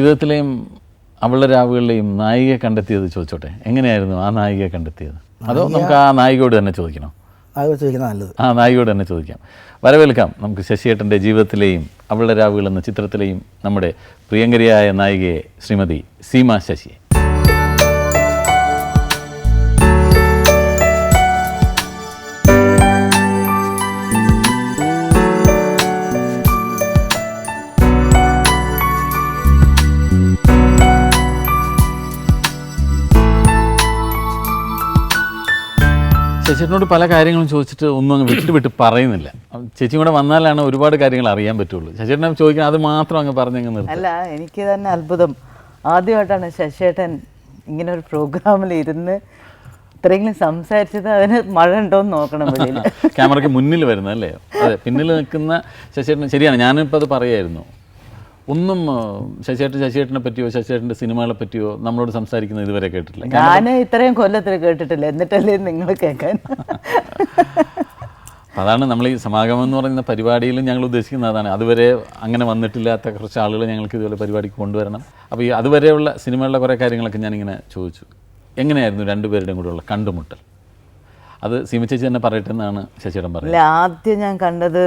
ജീവിതത്തിലെയും അവളുടെ രാവുകളിലെയും നായികയെ കണ്ടെത്തിയത് ചോദിച്ചോട്ടെ? എങ്ങനെയായിരുന്നു ആ നായികയെ കണ്ടെത്തിയത്? അതോ നമുക്ക് ആ നായികയോട് തന്നെ ചോദിക്കണോ? നല്ലത്. ആ നായികയോട് തന്നെ ചോദിക്കാം. വരവേൽക്കാം. നമുക്ക് ശശിയേട്ടന്റെ ജീവിതത്തിലെയും അവളുടെ രാവുകൾ എന്ന ചിത്രത്തിലെയും നമ്മുടെ പ്രിയങ്കരിയായ നായികയെ ശ്രീമതി സീമ ശശിയെ. ചേച്ചിയോട് പല കാര്യങ്ങളും ചോദിച്ചിട്ട് ഒന്നും അങ്ങ് വിട്ട് വിട്ട് പറയുന്നില്ല. ചേച്ചി കൂടെ വന്നാലാണ് ഒരുപാട് കാര്യങ്ങൾ അറിയാൻ പറ്റുള്ളൂ. ചേച്ചിയേട്ടനെ ചോദിക്കാൻ അത് മാത്രം അങ്ങ് നിർത്തും. അല്ല എനിക്ക് തന്നെ അത്ഭുതം. ആദ്യമായിട്ടാണ് ശശിയേട്ടൻ ഇങ്ങനെ ഒരു പ്രോഗ്രാമിൽ ഇരുന്ന് ഇത്രയെങ്കിലും സംസാരിച്ചത് അതിന് മഴ ഉണ്ടോന്ന് നോക്കണം വെളിയിൽ. ക്യാമറയ്ക്ക് മുന്നിൽ വരുന്നത് അല്ലേ? അതെ പിന്നിൽ നിൽക്കുന്ന ശശിയേട്ടൻ ശരിയാണ് ഞാനിപ്പോൾ അത് പറയായിരുന്നു. ഒന്നും ശശിയേട്ടൻ ശശിയേട്ടനെ പറ്റിയോ ശശിയേട്ടന്റെ സിനിമകളെ പറ്റിയോ നമ്മളോട് സംസാരിക്കുന്നത് ഇതുവരെ കേട്ടിട്ടില്ല. ഞാൻ ഇത്രയും കൊല്ലത്തിൽ കേട്ടിട്ടില്ല. എന്നിട്ടല്ലേ നിങ്ങൾ കേൾക്കാൻ അതാണ് നമ്മൾ ഈ സമാഗമം എന്ന് പറയുന്ന പരിപാടിയിലും ഞങ്ങൾ ഉദ്ദേശിക്കുന്നത് അതാണ്. അതുവരെ അങ്ങനെ വന്നിട്ടില്ലാത്ത കുറച്ച് ആളുകൾ ഞങ്ങൾക്ക് ഇതുപോലെ പരിപാടിക്ക് കൊണ്ടുവരണം. അപ്പോൾ ഈ അതുവരെയുള്ള സിനിമകളിലെ കുറേ കാര്യങ്ങളൊക്കെ ഞാനിങ്ങനെ ചോദിച്ചു. എങ്ങനെയായിരുന്നു രണ്ടുപേരുടെയും കൂടെയുള്ള കണ്ടുമുട്ടൽ? അത് സീമ ചേച്ചി തന്നെ പറയട്ടെ എന്നാണ് ശശിയുടെ പറഞ്ഞത്. ആദ്യം ഞാൻ കണ്ടത്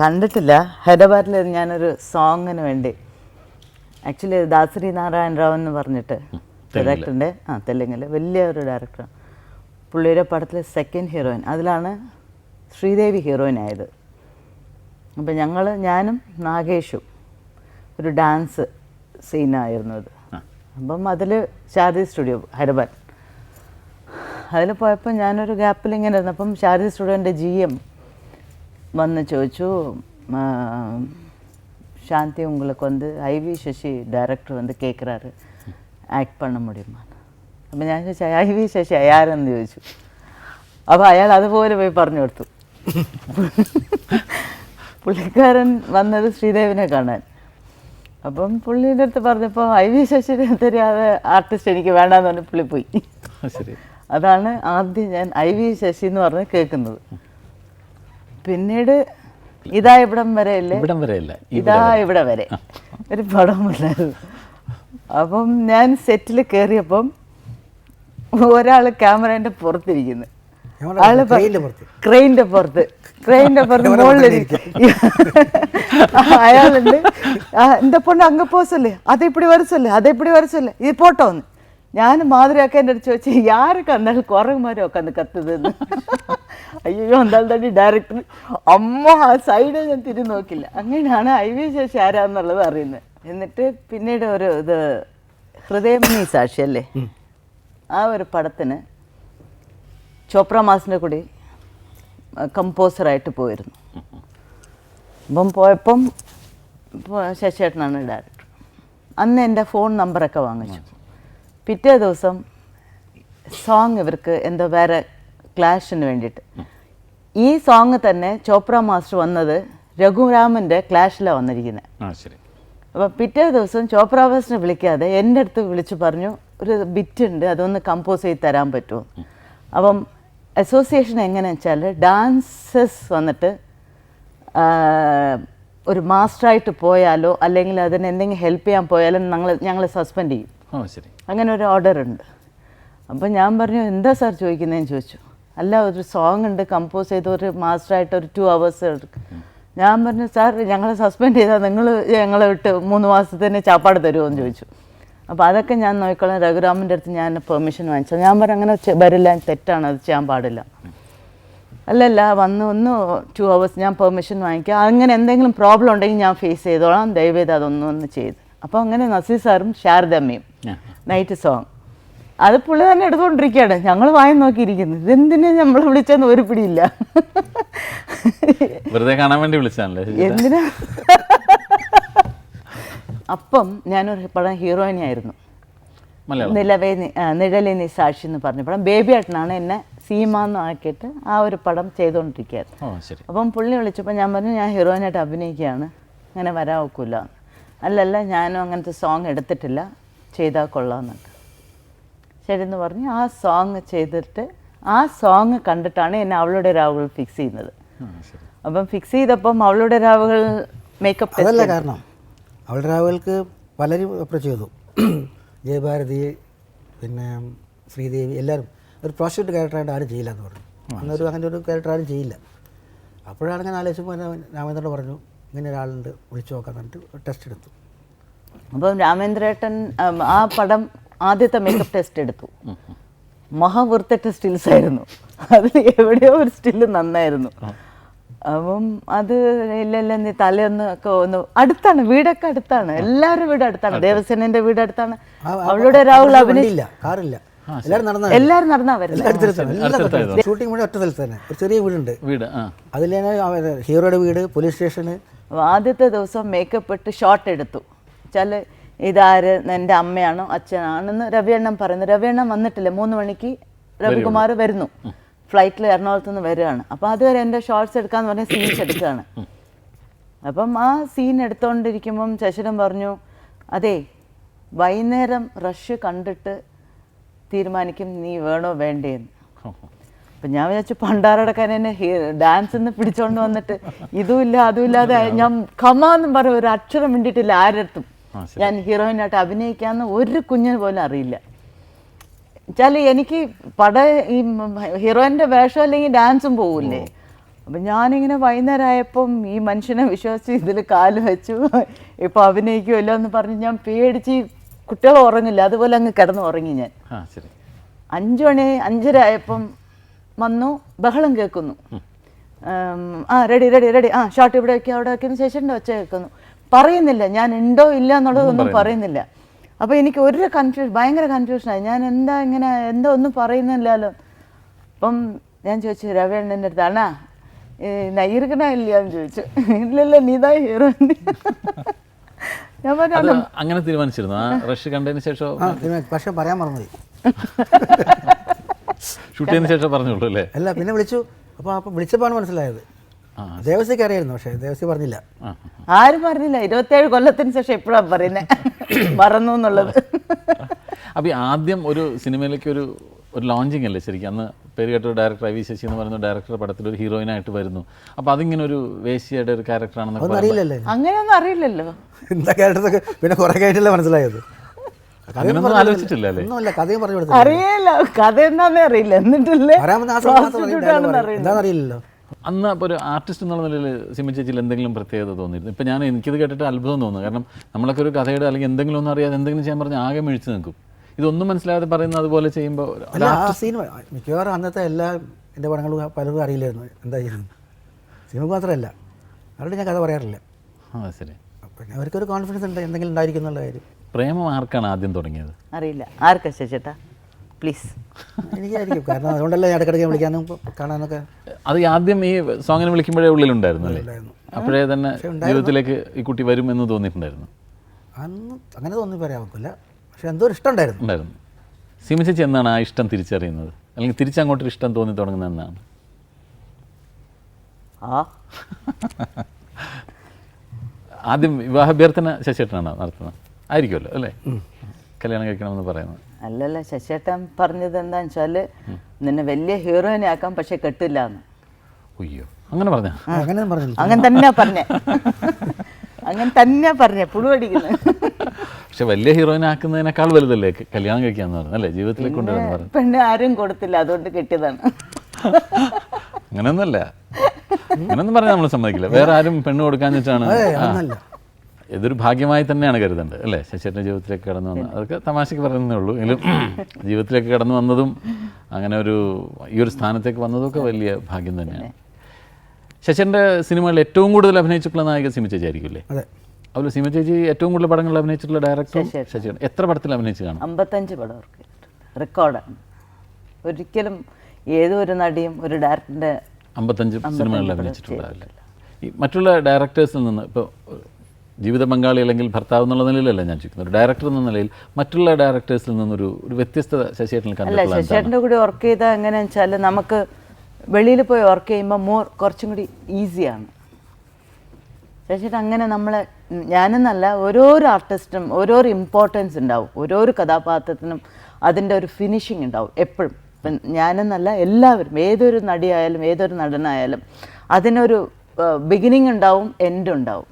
കണ്ടിട്ടില്ല. ഹൈദരാബാദിൽ ഞാനൊരു സോങ്ങിന് വേണ്ടി. ആക്ച്വലി ദാസരി നാരായണ റാവു എന്ന് പറഞ്ഞിട്ട് ഡയറക്ടറിന്റെ ആ തെലുങ്കിൽ വലിയ ഒരു ഡയറക്ടർ പുള്ളിയുടെ പടത്തിലെ സെക്കൻഡ് ഹീറോയിൻ അതിലാണ് ശ്രീദേവി ഹീറോയിൻ ആയത്. അപ്പം ഞങ്ങൾ ഞാനും നാഗേഷും ഒരു ഡാൻസ് സീനായിരുന്നു അത്. അപ്പം അതിൽ ശാരദി സ്റ്റുഡിയോ ഹൈദരാബാദ്. അതിൽ പോയപ്പോൾ ഞാനൊരു ഗ്യാപ്പിൽ ഇങ്ങനെ ഇരുന്നപ്പം ശാരദി സ്റ്റുഡിയോന്റെ ജി എം വന്ന് ചോദിച്ചു சாந்தி വന്ന് ഐ വി ശശി ഡയറക്ടർ வந்து கேட்குறாரு ആക്ട് പണ മുടിയുമോ അപ്പം ഞാൻ ചോദിച്ചു ഐ വി ശശി അയാരെന്ന് ചോദിച്ചു. അപ്പോൾ അയാൾ അതുപോലെ പോയി പറഞ്ഞു കൊടുത്തു. പുള്ളിക്കാരൻ വന്നത് ശ്രീദേവിനെ കാണാൻ. അപ്പം പുള്ളിയുടെ അടുത്ത് പറഞ്ഞപ്പോൾ ഐ വി ശശിനെ തരാതെ ആർട്ടിസ്റ്റ് എനിക്ക് വേണ്ടാന്ന് പറഞ്ഞ് പുള്ളി പോയി. അതാണ് ആദ്യം ഞാൻ ഐ വി ശശി എന്ന് പറഞ്ഞ് കേൾക്കുന്നത്. പിന്നീട് ഇതാ ഇവിടം വരെ അല്ലേ ഇവിടം വരെ അല്ല ഇതാ ഇവിടെ വരെ. ഒരു പടമില്ലായിരുന്നു അപ്പം ഞാൻ സെറ്റിൽ കയറിയപ്പം ഒരാൾ ക്യാമറേന്റെ പുറത്തിരിക്കുന്നു. ആൾ ക്രെയിന്റെ പുറത്ത്. ക്രെയിന്റെ പുറത്ത്. മുകളിലിരിക്കും അയാളുണ്ട്. എന്റെ പൊണ്ണ് അങ്ങ് പോസല്ലേ അത് ഇപ്പടി വരച്ചല്ലേ അത് ഇപ്പടി വരച്ചല്ലേ ഇത് പോട്ടോന്ന്. ഞാൻ മാതിരിയൊക്കെ എന്റെ അടുത്ത് ചോദിച്ചു യാരൊക്കെ കുറവുമാരൊക്കെ അന്ന് കത്തുതെന്ന് അയ്യോ എന്തായാലും തന്നെ ഡയറക്ടർ അമ്മ ആ സൈഡ് ഞാൻ തിരി നോക്കില്ല. അങ്ങനെയാണ് ഐ വി ശേഷി ആരാന്നുള്ളത് അറിയുന്നത്. എന്നിട്ട് പിന്നീട് ഒരു ഇത് ഹൃദയമണി സാക്ഷി അല്ലേ? ആ ഒരു പടത്തിന് ചോപ്ര മാസിന്റെ കൂടി കമ്പോസറായിട്ട് പോയിരുന്നു. അപ്പം പോയപ്പം ശശിയേട്ടനാണ് ഡയറക്ടർ അന്ന് എന്റെ ഫോൺ നമ്പറൊക്കെ വാങ്ങിച്ചു. പിറ്റേ ദിവസം സോങ് ഇവർക്ക് എന്തോ വേറെ ക്ലാഷിന് വേണ്ടിയിട്ട്. ഈ സോങ് തന്നെ ചോപ്ര മാസ്റ്റർ വന്നത് രഘുരാമന്റെ ക്ലാഷിലാണ് വന്നിരിക്കുന്നത് അപ്പോൾ പിറ്റേ ദിവസം ചോപ്ര മാസ്റ്ററിനെ വിളിക്കാതെ എന്റെ അടുത്ത് വിളിച്ച് പറഞ്ഞു ഒരു ബിറ്റ് ഉണ്ട് അതൊന്ന് കമ്പോസ് ചെയ്ത് തരാൻ പറ്റുമോ? അപ്പം അസോസിയേഷൻ എങ്ങനെയാണെന്ന് വെച്ചാൽ ഡാൻസസ് വന്നിട്ട് ഒരു മാസ്റ്ററായിട്ട് പോയാലോ അല്ലെങ്കിൽ അതിന് എന്തെങ്കിലും ഹെൽപ്പ് ചെയ്യാൻ പോയാലോ ഞങ്ങൾ ഞങ്ങളെ സസ്പെൻഡ് ചെയ്യും. ശരി. അങ്ങനെ ഒരു ഓർഡർ ഉണ്ട്. അപ്പം ഞാൻ പറഞ്ഞു എന്താ സാർ ചോദിക്കുന്നതെന്ന് ചോദിച്ചു. അല്ല ഒരു സോങ് ഉണ്ട് കമ്പോസ് ചെയ്ത് ഒരു മാസ്റ്ററായിട്ട് ഒരു ടു അവേഴ്സ് എടുക്കും. ഞാൻ പറഞ്ഞു സാർ ഞങ്ങളെ സസ്പെൻഡ് ചെയ്താൽ നിങ്ങൾ ഞങ്ങളെ വിട്ട് മൂന്ന് മാസത്തിന് ചാപ്പാട് തരുമോ എന്ന് ചോദിച്ചു. അപ്പോൾ അതൊക്കെ ഞാൻ നോക്കിക്കോളാം. രഘുരാമന്റെ അടുത്ത് ഞാൻ പെർമിഷൻ വാങ്ങിച്ചു. ഞാൻ പറഞ്ഞു അങ്ങനെ വരില്ല തെറ്റാണ് അത് ചെയ്യാൻ പാടില്ല. അല്ലല്ല വന്ന് ഒന്ന് ടു അവേഴ്സ് ഞാൻ പെർമിഷൻ വാങ്ങിക്കുക അങ്ങനെ എന്തെങ്കിലും പ്രോബ്ലം ഉണ്ടെങ്കിൽ ഞാൻ ഫേസ് ചെയ്തോളാം. ദയവേത് അതൊന്നും ഒന്ന് ചെയ്ത്. അപ്പോൾ അങ്ങനെ നസീർ സാറും ശാരദമ്മയും നൈറ്റ് സോങ്. അത് പുള്ളി തന്നെ എടുത്തുകൊണ്ടിരിക്കുകയാണ്. ഞങ്ങൾ വായി നോക്കിയിരിക്കുന്നു. ഇതെന്തിനു നമ്മൾ വിളിച്ചെന്ന് ഒരു പിടിയില്ല. വെറുതെ കാണാൻ വേണ്ടി വിളിച്ചാണല്ലേ എന്തിനാ? അപ്പം ഞാനൊരു പടം ഹീറോയിനി ആയിരുന്നു മലയാളം. നിലവേ നിഴലി നീ സാക്ഷി എന്ന് പറഞ്ഞ പടം. ബേബി ഏട്ടനാണ് എന്നെ സീമ എന്ന് ആക്കിയിട്ട് ആ ഒരു പടം ചെയ്തുകൊണ്ടിരിക്കുകയായിരുന്നു. അപ്പം പുള്ളി വിളിച്ചപ്പോൾ ഞാൻ പറഞ്ഞു ഞാൻ ഹീറോയിനായിട്ട് അഭിനയിക്കുകയാണ്. അങ്ങനെ വരാൻ ഒക്കില്ല അല്ലല്ല ഞാനും അങ്ങനത്തെ സോങ് എടുത്തിട്ടില്ല. ചെയ്താൽ കൊള്ളാമെന്നുണ്ട് ശരി എന്ന് പറഞ്ഞ് ആ സോങ് ചെയ്തിട്ട് ആ സോങ് കണ്ടിട്ടാണ് എന്നെ അവളുടെ രാവുകൾ ഫിക്സ് ചെയ്യുന്നത്. അപ്പം ഫിക്സ് ചെയ്തപ്പം അവളുടെ രാവുകൾ മേക്കപ്പ് അതല്ല കാരണം അവളുടെ രാവുകൾക്ക് പലരും അപ്രോച്ച് ചെയ്തു. ജയഭാരതി പിന്നെ ശ്രീദേവി എല്ലാവരും. ഒരു പ്രോസിക്യൂട്ട് ക്യാരക്ടറായിട്ട് ആരും ചെയ്യില്ല എന്ന് പറഞ്ഞു അന്നൊരു അങ്ങനെ ഒരു ക്യാരക്ടർ ആരും ചെയ്യില്ല. അപ്പോഴാണ് ഞാൻ ആലോചിച്ചപ്പോൾ രാമേന്ദ്രനോട് പറഞ്ഞു ഇങ്ങനെ ഒരാളുണ്ട് വിളിച്ചു നോക്കാൻ പറഞ്ഞിട്ട് ടെസ്റ്റ് എടുത്തു. അപ്പം രാമേന്ദ്രേട്ടൻ ആ പടം ആദ്യത്തെ മേക്കപ്പ് ടെസ്റ്റ് എടുത്തു. മഹാവൃത്തറ്റ സ്റ്റിൽസ് ആയിരുന്നു. അതിൽ എവിടെയോ ഒരു സ്റ്റിൽ നന്നായിരുന്നു. അപ്പം അത് ഇല്ലല്ല ഇല്ല നീ തലയൊന്ന് ഒക്കെ ഒന്ന് അടുത്താണ് വീടൊക്കെ അടുത്താണ്. എല്ലാവരും വീട് അടുത്താണ്. ദേവസേനന്റെ വീട് അടുത്താണ്. അവളുടെ രാഹുൽ അഭിനയില്ല കാറില്ല. എല്ലാരും നടന്ന ഷൂട്ടിംഗ് ഒറ്റ സ്ഥലത്ത് തന്നെ. ഒരു ചെറിയ വീടുണ്ട്. വീട് അതിൽ ഹീറോയുടെ വീട് പോലീസ് സ്റ്റേഷന് ആദ്യത്തെ ദിവസം മേക്കപ്പ് ഇട്ട് ഷോട്ട് എടുത്തു. വെച്ചാൽ ഇതാര്? എന്റെ അമ്മയാണോ? അച്ഛനാണെന്ന് രവിയണ്ണൻ പറയുന്നു. രവിയണ്ണൻ വന്നിട്ടില്ല? മൂന്ന് മണിക്ക് രവികുമാർ വരുന്നു. ഫ്ലൈറ്റിൽ എറണാകുളത്ത് നിന്ന് വരികയാണ് അപ്പോൾ അതുവരെ എന്റെ ഷോർട്ട്സ് എടുക്കാന്ന് പറഞ്ഞ സീൻസ് എടുക്കുകയാണ് അപ്പം ആ സീൻ എടുത്തുകൊണ്ടിരിക്കുമ്പം ശശിരൻ പറഞ്ഞു അതെ വൈകുന്നേരം റഷ് കണ്ടിട്ട് തീരുമാനിക്കും. നീ വേണോ വേണ്ടേന്ന്? അപ്പം ഞാൻ വിചാരിച്ചു പണ്ടാറടക്കാൻ എന്നെ ഡാൻസ് നിന്ന് പിടിച്ചോണ്ട് വന്നിട്ട് ഇതും ഇല്ല അതും ഇല്ലാതെ ഞാൻ കമാന്നും പറയും ഒരു അക്ഷരം വേണ്ടിയിട്ടില്ല ആരടുത്തും. ഞാൻ ഹീറോയിനായിട്ട് അഭിനയിക്കാമെന്ന് ഒരു കുഞ്ഞിന് പോലും അറിയില്ല. വെച്ചാൽ എനിക്ക് പട ഈ ഹീറോയിന്റെ വേഷം അല്ലെങ്കിൽ ഡാൻസും പോവില്ലേ അപ്പം ഞാനിങ്ങനെ വൈകുന്നേരം ആയപ്പം ഈ മനുഷ്യനെ വിശ്വസിച്ച് ഇതിൽ കാൽ വെച്ചു. ഇപ്പോൾ അഭിനയിക്കുമല്ലോ എന്ന് പറഞ്ഞ് ഞാൻ പേടിച്ച് കുട്ടികൾ ഉറങ്ങില്ല. അതുപോലെ അങ്ങ് കിടന്ന് ഉറങ്ങി ഞാൻ. അഞ്ചു മണി അഞ്ചര ആയപ്പം വന്നു ബഹളം കേൾക്കുന്നു. ആ റെഡി റെഡി റെഡി ആ ഷോട്ട് ഇവിടെ വയ്ക്കുക അവിടെ വയ്ക്കുന്ന ശേഷം ഒച്ച കേൾക്കുന്നു. പറയുന്നില്ല. ഞാൻ ഉണ്ടോ ഇല്ല എന്നുള്ളതൊന്നും പറയുന്നില്ല. അപ്പോൾ എനിക്ക് ഒരു കൺഫ്യൂഷൻ ഭയങ്കര കൺഫ്യൂഷനായി ഞാൻ എന്താ ഇങ്ങനെ എന്തോ ഒന്നും പറയുന്നില്ലല്ലോ. അപ്പം ഞാൻ ചോദിച്ചു രവിയണ്ണന്റെ അടുത്ത് അണ്ണാ നയ്യിരിക്കണ ഇല്ലയെന്ന് ചോദിച്ചു. ഇല്ലല്ല നീതാ ഹീറോ. ഞാൻ പറഞ്ഞു അങ്ങനെ തീരുമാനിച്ചിരുന്നു. റഷ് കണ്ടതിന് ശേഷം പക്ഷേ പറയാൻ മറന്നുപോയി. ഷൂട്ട് ചെയ്തതിന് ശേഷം പറഞ്ഞോളൂ അല്ലേ? അല്ല പിന്നെ വിളിച്ചു. അപ്പോൾ അപ്പോൾ വിളിച്ചപ്പോഴാണ് മനസ്സിലായത്. ആ. ദേവസ്വയ്ക്ക് അറിയായിരുന്നു പക്ഷേ ദേവസ്യ പറഞ്ഞില്ല. ആരും പറഞ്ഞില്ല. ഇരുപത്തേഴ് കൊല്ലത്തിന് ശേഷം എപ്പോഴാണ് പറയുന്നത് മറന്നു എന്നുള്ളത്. അപ്പോൾ ആദ്യം ഒരു സിനിമയിലേക്ക് ഒരു ഒരു ലോഞ്ചിങ് അല്ലേ ശരിക്കും? അന്ന് പേര് കേട്ടൊരു ഡയറക്ടർ ഐ വി ശശി എന്ന് പറയുന്ന ഡയറക്ടർ പടത്തിൽ ഒരു ഹീറോയിനായിട്ട് വരുന്നു. അപ്പോൾ അതിങ്ങനെ ഒരു വേശ്യയുടെ ഒരു ക്യാരക്ടറാണെന്ന് അറിയില്ലല്ലോ? അങ്ങനെയൊന്നും അറിയില്ലല്ലോ. എന്താ ക്യാരക്ടർ പിന്നെ കുറെ കഴിഞ്ഞിട്ടല്ലേ മനസ്സിലായത്? അങ്ങനെയൊന്നും ആലോചിച്ചിട്ടില്ല അല്ലേ? ഒന്നുമല്ല കഥയും പറഞ്ഞു അറിയില്ല. കഥ എന്താന്നേ അറിയില്ല. എന്നിട്ടല്ലേ? വരാമെന്ന് ആ സമയത്ത് prostitute ആണെന്ന് അറിയില്ല. എന്താണെന്ന് അന്ന് അപ്പോൾ ഒരു ആർട്ടിസ്റ്റ് എന്നുള്ള നിലയിൽ സിമി ചേച്ചിയിൽ എന്തെങ്കിലും പ്രത്യേകത തോന്നിയിരുന്നു. ഇപ്പം ഞാൻ എനിക്കിത് കേട്ടിട്ട് അത്ഭുതം തോന്നുന്നു. കാരണം നമ്മളൊക്കെ ഒരു കഥയുടെ അല്ലെങ്കിൽ എന്തെങ്കിലും ഒന്നും അറിയാതെ എന്തെങ്കിലും ചെയ്യാൻ പറഞ്ഞാൽ ആകെ മിഴിച്ച് നിൽക്കും. ഇതൊന്നും മനസ്സിലാതെ പറയുന്ന അതുപോലെ ചെയ്യുമ്പോൾ ഒരു- അല്ല ആ സീൻ മിക്കവാറും അന്നത്തെ എല്ലാ എന്റെ പടങ്ങളും പലരും അറിയില്ലായിരുന്നു. എന്താ ചെയ്യുന്നത്? സിനിമ മാത്രമല്ല. അവരോട് ഞാൻ കഥ പറയാറില്ല. ആ ശരി. പിന്നെ അവർക്കൊരു കോൺഫിഡൻസ് ഉണ്ട് എന്തെങ്കിലും ഉണ്ടായിരിക്കും എന്നുള്ള കാര്യം. പ്രേമം ആർക്കാണ് ആദ്യം തുടങ്ങിയത്? അറിയില്ല. ആർക്കാ ശേഷേട്ടാ പ്ലീസ് എനിക്കായിരിക്കും കാരണം അതുകൊണ്ടല്ലേ ഞാൻ ഇടയ്ക്കിടയ്ക്ക് വിളിക്കാനും കാണാനൊക്കെ അത് ആദ്യം ഈ സോങ്ങിനെ വിളിക്കുമ്പോഴേ ഉള്ളിലുണ്ടായിരുന്നു അല്ലേ? അപ്പോഴേ തന്നെ ജീവിതത്തിലേക്ക് ഈ കുട്ടി വരും എന്ന് തോന്നിയിട്ടുണ്ടായിരുന്നു. അന്ന് അങ്ങനെ തോന്നി പറയാൻ ഒക്കില്ല പക്ഷെ എന്തോ ഒരു ഇഷ്ടം ഉണ്ടായിരുന്നു. ഉണ്ടായിരുന്നു. സിമി ചേച്ചി എന്നാണ് ആ ഇഷ്ടം തിരിച്ചറിയുന്നത്? അല്ലെങ്കിൽ തിരിച്ചങ്ങോട്ടൊരു ഇഷ്ടം തോന്നി തുടങ്ങുന്നത് എന്നാണ്? ആ. ആദ്യം വിവാഹാഭ്യർത്ഥന ശശിയേട്ടനാണ് നടത്തുന്നത്. ആയിരിക്കുമല്ലോ അല്ലേ? കല്യാണം കഴിക്കണമെന്ന് പറയുന്നത്. അല്ലല്ല ശശിയേട്ടൻ പറഞ്ഞത് എന്താന്ന് വെച്ചാൽ നിന്നെ വലിയ ഹീറോയിനെ ആക്കാം പക്ഷെ കെട്ടില്ല എന്ന് അയ്യോ അങ്ങനെ പറഞ്ഞാ? അങ്ങനെ പറഞ്ഞില്ല. അങ്ങനെ തന്നെ പറഞ്ഞേ. അങ്ങനെ തന്നെ പറഞ്ഞേ പുഴുവടിക്കുന്നത് പക്ഷെ വലിയ ഹീറോയിനെ ആക്കുന്നതിനേക്കാൾ വലുതല്ലേ കല്യാണം കഴിക്കാന്ന് പറഞ്ഞു അല്ലേ? ജീവിതത്തിലേക്ക് കൊണ്ടുവരുന്ന പറഞ്ഞു പെണ്ണ് ആരും കൊടുത്തില്ല അതുകൊണ്ട് കെട്ടിയതാണ്. അങ്ങനെയൊന്നുമല്ല. അങ്ങനെയൊന്നും പറഞ്ഞാൽ നമ്മൾ സമ്മതിക്കില്ല. വേറെ ആരും പെണ്ണ് കൊടുക്കാന്ന് വെച്ചാണ് ഇതൊരു ഭാഗ്യമായി തന്നെയാണ് കരുതേണ്ടത് അല്ലേ? ശശിയുടെ ജീവിതത്തിലേക്ക് കടന്നു വന്നത് അതൊക്കെ തമാശക്ക് പറയുന്നേ ഉള്ളൂ. എങ്കിലും ജീവിതത്തിലേക്ക് കടന്നു വന്നതും അങ്ങനെ ഒരു ഈ ഒരു സ്ഥാനത്തേക്ക് വന്നതും ഒക്കെ വലിയ ഭാഗ്യം തന്നെയാണ്. ശശിന്റെ സിനിമകളിൽ ഏറ്റവും കൂടുതൽ അഭിനയിച്ചിട്ടുള്ള നായിക സിമി ചേച്ചി ആയിരിക്കില്ലേ? അതെ. അതുപോലെ സിമി ചേച്ചി ഏറ്റവും കൂടുതൽ പടങ്ങളിൽ അഭിനയിച്ചിട്ടുള്ള ഡയറക്ടർ ശശിയാണ് എത്ര പടത്തിൽ അഭിനയിച്ച് കാണും? അമ്പത്തഞ്ച് പടം റെക്കോർഡാണ് ഒരിക്കലും ഏതൊരു ഒരു നടിയും ഒരു ഡയറക്ടറിന്റെ അമ്പത്തഞ്ച് സിനിമകളിൽ അഭിനയിച്ചിട്ടുണ്ടാവില്ല മറ്റുള്ള ഡയറക്ടേഴ്സിൽ നിന്ന് ഇപ്പോൾ ജീവിത പങ്കാളി അല്ലെങ്കിൽ ഭർത്താവ് എന്നുള്ള നിലയിലല്ല ഞാൻ ചോദിക്കുന്നത്. ഒരു ഡയറക്ടർ എന്ന നിലയിൽ മറ്റുള്ള ഡയറക്ടേഴ്സിൽ നിന്നൊരു ഒരു വ്യത്യസ്ത ശശിയേട്ടനിൽ അല്ല ശശിയേട്ടന്റെ കൂടെ വർക്ക് ചെയ്താൽ എങ്ങനെയാണെന്ന് വെച്ചാൽ നമുക്ക് വെളിയിൽ പോയി വർക്ക് ചെയ്യുമ്പോൾ മോർ കുറച്ചും കൂടി ഈസിയാണ് ശശിയേട്ടൻ അങ്ങനെ നമ്മളെ ഞാനെന്നല്ല ഓരോരോ ആർട്ടിസ്റ്റും ഓരോരോ ഇമ്പോർട്ടൻസ് ഉണ്ടാവും. ഓരോരോ കഥാപാത്രത്തിനും അതിന്റെ ഒരു ഫിനിഷിങ് ഉണ്ടാവും എപ്പോഴും. ഇപ്പം ഞാനെന്നല്ല എല്ലാവരും ഏതൊരു നടിയായാലും ഏതൊരു നടനായാലും അതിനൊരു ബിഗിനിങ് ഉണ്ടാവും എൻഡ് ഉണ്ടാവും.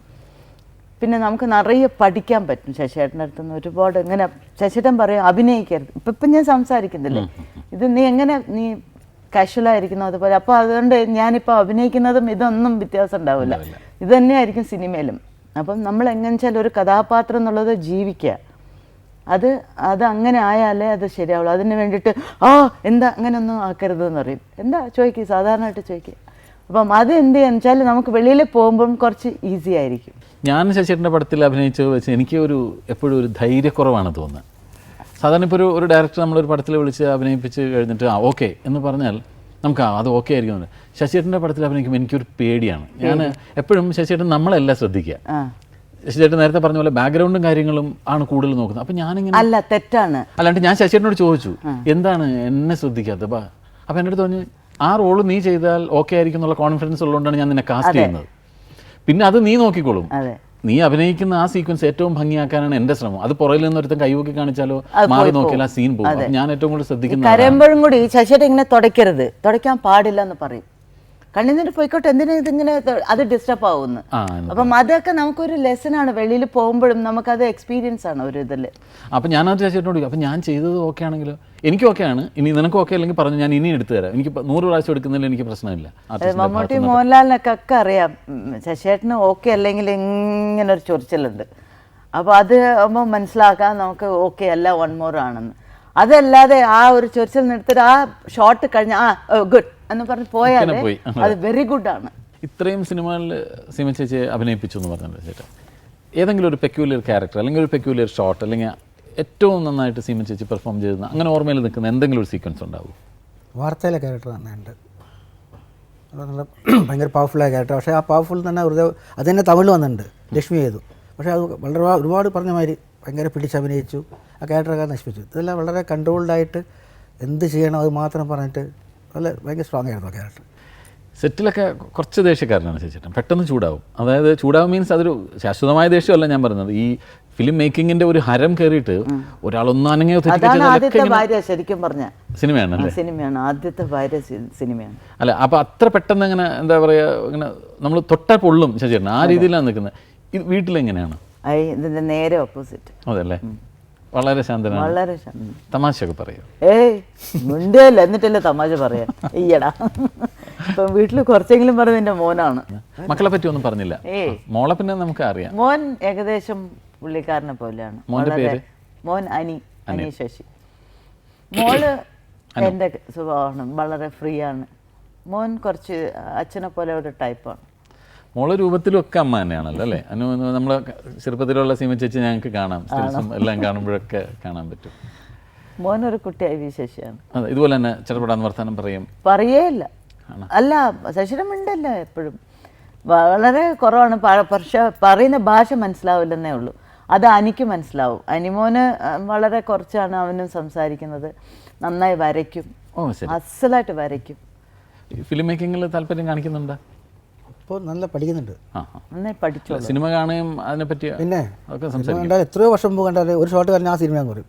പിന്നെ നമുക്ക് നിറയെ പഠിക്കാൻ പറ്റും ശശിയേട്ടന്റെ അടുത്ത് നിന്ന് ഒരുപാട് ഇങ്ങനെ ശശിയേട്ടൻ പറയും അഭിനയിക്കരുത്. ഇപ്പം ഇപ്പം ഞാൻ സംസാരിക്കുന്നില്ലേ? ഇത് നീ എങ്ങനെ നീ കാഷ്വലായിരിക്കുന്നു അതുപോലെ? അപ്പോൾ അതുകൊണ്ട് ഞാനിപ്പോൾ അഭിനയിക്കുന്നതും ഇതൊന്നും വ്യത്യാസം ഉണ്ടാവില്ല. ഇത് തന്നെയായിരിക്കും സിനിമയിലും. അപ്പം നമ്മൾ എങ്ങനെ വെച്ചാൽ ഒരു കഥാപാത്രം എന്നുള്ളത് ജീവിക്കുക. അത് അത് അങ്ങനെ ആയാലേ അത് ശരിയാവുള്ളൂ. അതിന് വേണ്ടിയിട്ട് ആ എന്താ അങ്ങനെ ഒന്നും ആക്കരുത് എന്ന് പറയും. എന്താ ചോദിക്കുക? സാധാരണയായിട്ട് ചോദിക്കുക. അപ്പം അത് എന്ത് വെച്ചാൽ നമുക്ക് വെളിയിൽ പോകുമ്പം കുറച്ച് ഈസി ആയിരിക്കും. ഞാൻ ശശിന്റെ പടത്തിൽ അഭിനയിച്ചത് വെച്ച് എനിക്ക് ഒരു എപ്പോഴും ഒരു ധൈര്യക്കുറവാണ് തോന്നുന്നത്. സാധാരണ ഇപ്പോൾ ഒരു ഒരു ഡയറക്ടർ നമ്മളൊരു പടത്തിൽ വിളിച്ച് അഭിനയിപ്പിച്ച് കഴിഞ്ഞിട്ട് ആ ഓക്കെ എന്ന് പറഞ്ഞാൽ നമുക്ക് ആ അത് ഓക്കെ ആയിരിക്കും. ശശിയേട്ടന്റെ പടത്തിൽ അഭിനയിക്കുമ്പോൾ എനിക്കൊരു പേടിയാണ്. ഞാൻ എപ്പോഴും ശശിയേട്ടൻ നമ്മളെല്ലാം ശ്രദ്ധിക്കുക. ശശിചേട്ടൻ നേരത്തെ പറഞ്ഞ പോലെ ബാക്ക്ഗ്രൗണ്ടും കാര്യങ്ങളും ആണ് കൂടുതൽ നോക്കുന്നത്. അപ്പം ഞാനിങ്ങനെ അല്ല തെറ്റാണ്. അല്ലാണ്ട് ഞാൻ ശശിയേട്ടനോട് ചോദിച്ചു എന്താണ് എന്നെ ശ്രദ്ധിക്കാത്തത്? അപ്പം അപ്പം എന്റെ അടുത്ത് പറഞ്ഞു ആ റോൾ നീ ചെയ്താൽ ഓക്കെ ആയിരിക്കും എന്നുള്ള കോൺഫിഡൻസ് ഉള്ളതുകൊണ്ടാണ് ഞാൻ നിന്നെ കാസ്റ്റ് ചെയ്യുന്നത്. പിന്നെ അത് നീ നോക്കിക്കോളും. നീ അഭിനയിക്കുന്ന ആ സീക്വൻസ് ഏറ്റവും ഭംഗിയാക്കാനാണ് എന്റെ ശ്രമം. അത് പുറകിൽ നിന്ന് ഒരുത്തൻ കൈവക്കി കാണിച്ചാലോ മാറി നോക്കിയാൽ ആ സീൻ പോകും. ഞാൻ ഏറ്റവും കൂടുതൽ ശ്രദ്ധിക്കുന്നത് കരയുമ്പോഴും കൂടി ശശിയുടെ ഇങ്ങനെ തുടയ്ക്കരുത്. തുടയ്ക്കാൻ പാടില്ല എന്ന് പറയും. കണ്ണിന്നിട്ട് പോയിക്കോട്ടെ എന്തിനാ ഇതിങ്ങനെ അത് ഡിസ്റ്റർബ് ആവുന്നു? അപ്പം അതൊക്കെ നമുക്കൊരു ലെസൺ ആണ് വെളിയിൽ പോകുമ്പോഴും നമുക്കത് എക്സ്പീരിയൻസ് ആണ് ഒരു ഇതിൽ അപ്പൊ ഞാൻ അത് ചേട്ടനോട് ചോദിക്കും അപ്പൊ ഞാൻ ചെയ്തത് ഓക്കെ ആണെങ്കിലും? എനിക്ക് ഓക്കെ ആണ്. ഇനി നിനക്ക് ഓക്കെ അല്ലെങ്കിൽ പറഞ്ഞു ഞാൻ ഇനി എടുത്തു തരാം. എനിക്ക് നൂറ് പ്രാവശ്യം എടുക്കുന്നതിൽ എനിക്ക് പ്രശ്നമില്ല. മമ്മൂട്ടി. മോഹൻലാലിനൊക്കെ ഒക്കെ അറിയാം. ശശേട്ടന് ഓക്കെ അല്ലെങ്കിൽ ഇങ്ങനെ ഒരു ചൊറിച്ചിലുണ്ട്. അപ്പോൾ അത് ആകുമ്പോൾ മനസ്സിലാക്കാൻ നമുക്ക് ഓക്കെ അല്ല വൺ മോർ ആണെന്ന്. അതല്ലാതെ ആ ഒരു ചൊറിച്ചിൽ നിർത്തിട്ട് ആ ഷോട്ട് കഴിഞ്ഞ ആ ഗുഡ് എന്ന് പറഞ്ഞ് പോയാൽ അത് വെരി ഗുഡ് ആണ്. ഇത്രയും സിനിമകളിൽ സീമ ചേച്ചി അഭിനയിപ്പിച്ചു എന്ന് പറഞ്ഞിട്ടുണ്ട് ചേട്ടാ. ഏതെങ്കിലും ഒരു പെക്യൂലിയർ ക്യാരക്ടർ അല്ലെങ്കിൽ ഒരു പെക്യൂലിയർ ഷോട്ട് അല്ലെങ്കിൽ ഏറ്റവും നന്നായിട്ട് സീമ ചേച്ചി പെർഫോം ചെയ്യുന്ന അങ്ങനെ ഓർമ്മയിൽ നിൽക്കുന്ന എന്തെങ്കിലും ഒരു സീക്വൻസ് ഉണ്ടാവും? വാർത്തയിലെ ക്യാരക്ടർ തന്നെ ഉണ്ട് അത് നല്ല ഭയങ്കര പവർഫുള്ളായ ക്യാരക്ടർ പക്ഷേ ആ പവർഫുൾ തന്നെ വെറുതെ അത് തന്നെ തമിഴ് വന്നിട്ടുണ്ട്. ലക്ഷ്മി ചെയ്തു. പക്ഷേ അത് വളരെ ഒരുപാട് ഒരുപാട് പറഞ്ഞ മാതിരി ഭയങ്കര പിടിച്ചഭിനയിച്ചു ആ ക്യാരക്ടറൊക്കെ നശിപ്പിച്ചു. ഇതെല്ലാം വളരെ കൺട്രോൾഡായിട്ട് എന്ത് ചെയ്യണം അത് മാത്രം പറഞ്ഞിട്ട് നല്ല ഭയങ്കര സ്ട്രോങ് ആയിരുന്നു ക്യാരക്ടർ സെറ്റിലൊക്കെ കുറച്ച് ദേഷ്യക്കാരനാണ് ചേച്ചേട്ടൻ പെട്ടെന്ന് ചൂടാവും. അതായത് ചൂടാവും മീൻസ് അതൊരു ശാശ്വതമായ ദേഷ്യമല്ല ഞാൻ പറഞ്ഞത്. ഈ ഫിലിം മേക്കിംഗിന്റെ ഒരു ഹരം കയറിയിട്ട് ഒരാളൊന്നും അനങ്ങിയോ അതാണ് ആദ്യത്തെ തെറ്റിക്കഴിഞ്ഞാൽ ഭാര്യ ശരിക്കും പറഞ്ഞ. സിനിമയാണ് സിനിമയാണ്. ആദ്യത്തെ ഭാര്യ സിനിമയാണ്. അല്ല അപ്പൊ അത്ര പെട്ടെന്ന് ഇങ്ങനെ എന്താ പറയാ ഇങ്ങനെ നമ്മൾ തൊട്ടാൽ പൊള്ളും ശശിയേട്ടൻ ആ രീതിയിലാണ് നിൽക്കുന്നത്. ഇത് വീട്ടിലെങ്ങനെയാണ്? നേരെ ഓപ്പോസിറ്റ് അതല്ലേ വളരെ ശാന്തനാണ്. വളരെ. തമാശയൊക്കെ പറയും. ഏയ് മിണ്ടല്ല എന്നിട്ടല്ലേ തമാശ പറയാ. ഈയടാ. ഇപ്പൊ വീട്ടിൽ കുറച്ചെങ്കിലും പറഞ്ഞു നിന്റെ മോനാണ്. മക്കളെ പറ്റി ഒന്നും പറഞ്ഞില്ല. മോളെ പിന്നെ നമുക്ക് അറിയാം. മോൻ ഏകദേശം പുള്ളിക്കാരനെ പോലെയാണ്. പേര്? മോൻ അനി അനി. ശശി. മോൾ എന്റെ സ്വഭാവമാണ് വളരെ ഫ്രീ ആണ്. മോൻ കുറച്ച് അച്ഛനെ പോലെ ഒരു ടൈപ്പാണ് മോളെ രൂപത്തിലൊക്കെ അമ്മ തന്നെയാണല്ലോ അല്ലേ? അനു നമ്മളെ ചെറുപ്പത്തിലുള്ള സീമ ചേച്ചി ഞങ്ങൾക്ക് കാണാം. സ്റ്റിൽസും എല്ലാം കാണുമ്പോഴൊക്കെ കാണാൻ പറ്റും. മോനൊരു കുട്ടിയായി വി ശശിയാണ്. അതെ ഇതുപോലെ തന്നെ ചെറുപ്പടാന്ന് വർത്താനം പറയും. പറയേയില്ല. അല്ല ശശിരം മിണ്ടല്ല എപ്പോഴും. വളരെ കുറവാണ്. പക്ഷെ പറയുന്ന ഭാഷ മനസ്സിലാവില്ലെന്നേ ഉള്ളൂ. അത് അനിക്ക് മനസ്സിലാവും. അനിമോന് വളരെ കുറച്ചാണ് അവനും സംസാരിക്കുന്നത്. നന്നായി വരയ്ക്കും. അസലായിട്ട് വരയ്ക്കും. ഫിലിം മേക്കിങ്ങിൽ താല്പര്യം കാണിക്കുന്നുണ്ടോ? ഇപ്പോൾ നല്ല പഠിക്കുന്നുണ്ട്. നന്നായി സിനിമ കാണുകയും അതിനെപ്പറ്റി പിന്നെ അതൊക്കെ സിനിമ കണ്ടാൽ എത്രയോ വർഷം മുമ്പ് കണ്ടാൽ ഒരു ഷോട്ട് കഴിഞ്ഞാൽ ആ സിനിമ പറയും